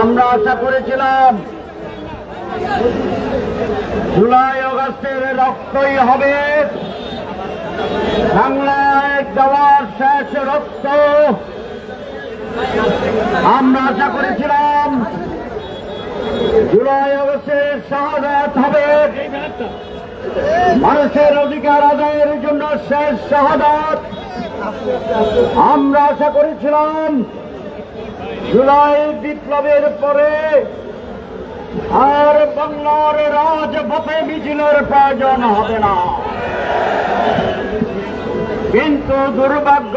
আমরা আশা করেছিলাম জুলাই অগস্টের রক্তই হবে। বাংলায় দেওয়ার শেষ রক্ত। আমরা আশা করেছিলাম জুলাই অগস্টের শাহাদাত হবে। মানুষের অধিকার আদায়ের জন্য শেষ শাহাদাত। আমরা আশা করেছিলাম জুলাই বিপ্লবের পরে আর বাংলার রাজপথে মিছিলের প্রয়োজন হবে না। কিন্তু দুর্ভাগ্য,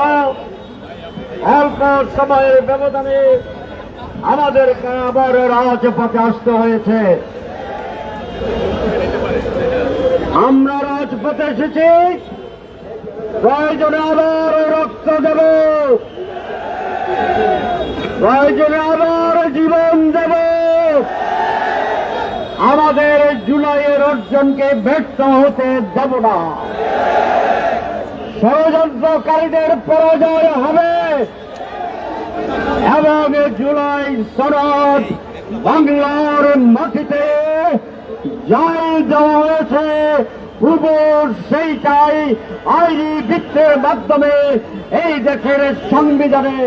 অল্প সময়ের ব্যবধানে আমাদেরকে আবার রাজপথে আসতে হয়েছে। আমরা রাজপথে এসেছি। প্রয়োজনে আবার রক্ত দেব। প্রয়োজনে আবার জীবন দেব। আমাদের জুলাইয়ের অর্জনকে ব্যর্থ হতে দেব না। ষড়যন্ত্রকারীদের পরাজয় হবে। এবং জুলাই সনদ বাংলার মাটিতে যাই দেওয়া হয়েছে। উপর সেইটাই আইনি বৃত্তের মাধ্যমে এই দেশের সংবিধানে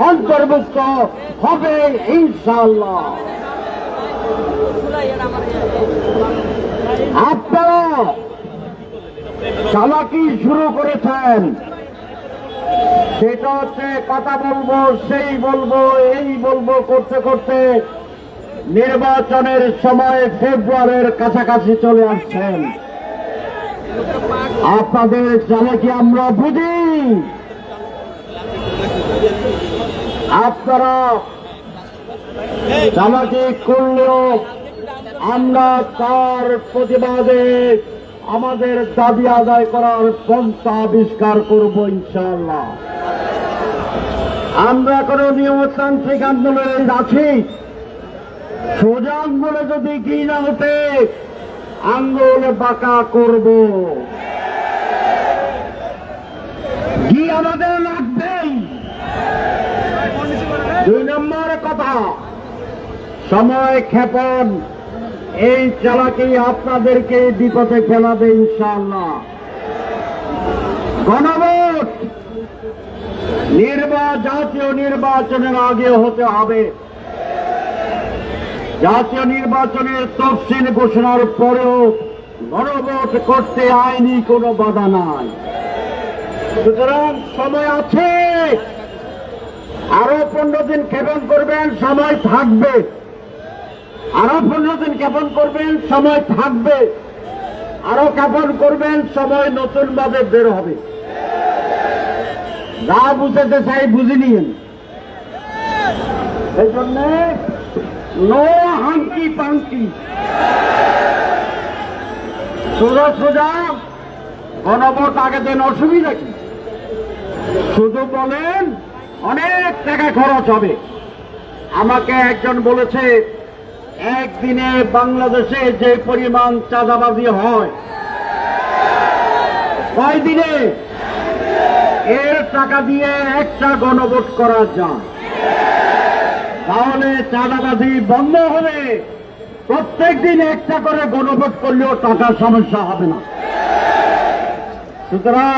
অন্তর্ভুক্ত হবে ইনশাল্লাহ আপনারা চালাকি শুরু করেছেন। সেটা হচ্ছে কথা বলব, সেই বলব, এই বলব করতে করতে নির্বাচনের সময় ফেব্রুয়ারির কাছাকাছি চলে আসছেন। আপনাদের চালে কি আমরা বুঝি? আপনারা চালাকি করলেও আমরা তার প্রতিবাদে আমাদের দাবি আদায় করার পন্থা আবিষ্কার করব ইনশাআল্লাহ। আমরা কোন নিয়মতান্ত্রিক আন্দোলনে আছি। সোজা আঙ্গুলে যদি না হতে, আঙ্গুল বাঁকা করব। কি আমাদের লাগবেই দুই নম্বর কথা, সময় ক্ষেপণ। এই চালাকি আপনাদেরকে বিপদে ফেলাবে ইনশাআল্লাহ। গণভোট। নির্বা, জাতীয় নির্বাচনের আগে হতে হবে। জাতীয় নির্বাচনের তফসিল ঘোষণার পরেও গণভোট করতে আইনি কোনো বাধা নাই। সুতরাং সময় আছে। আরও পনেরো দিন ক্ষেপণ করবেন, সময় থাকবে। আরও পনেরো দিন জ্ঞাপন করবেন, সময় থাকবে। আরও জ্ঞাপন করবেন, সময় নতুন ভাবে বের হবে। যা বুঝতে চাই বুঝে নিন এই জন্য নো হাঙ্কি পাঙ্কি। সোজা সোজা গণভোট আগে দেন অসুবিধা কি? শুধু বলেন, অনেক টাকা খরচ হবে। আমাকে একজন বলেছে, একদিনে বাংলাদেশে যে পরিমাণ চাঁদাবাজি হয়, কয় দিনে? এর টাকা দিয়ে একটা গণভোট করা যায়। তাহলে চাঁদাবাজি বন্ধ হবে। প্রত্যেক দিন একটা করে গণভোট করলেও টাকার সমস্যা হবে না। সুতরাং